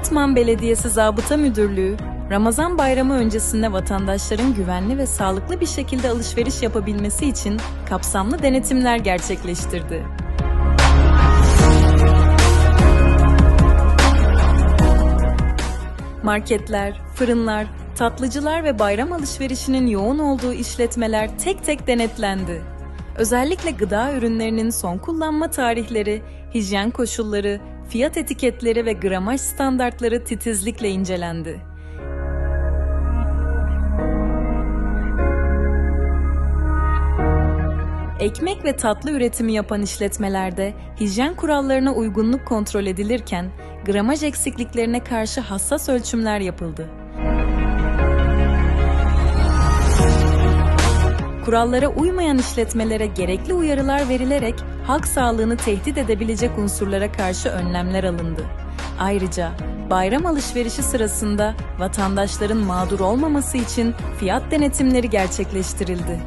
Batman Belediyesi Zabıta Müdürlüğü, Ramazan bayramı öncesinde vatandaşların güvenli ve sağlıklı bir şekilde alışveriş yapabilmesi için kapsamlı denetimler gerçekleştirdi. Marketler, fırınlar, tatlıcılar ve bayram alışverişinin yoğun olduğu işletmeler tek tek denetlendi. Özellikle gıda ürünlerinin son kullanma tarihleri, hijyen koşulları, fiyat etiketleri ve gramaj standartları titizlikle incelendi. Ekmek ve tatlı üretimi yapan işletmelerde hijyen kurallarına uygunluk kontrol edilirken gramaj eksikliklerine karşı hassas ölçümler yapıldı. Kurallara uymayan işletmelere gerekli uyarılar verilerek halk sağlığını tehdit edebilecek unsurlara karşı önlemler alındı. Ayrıca bayram alışverişi sırasında vatandaşların mağdur olmaması için fiyat denetimleri gerçekleştirildi.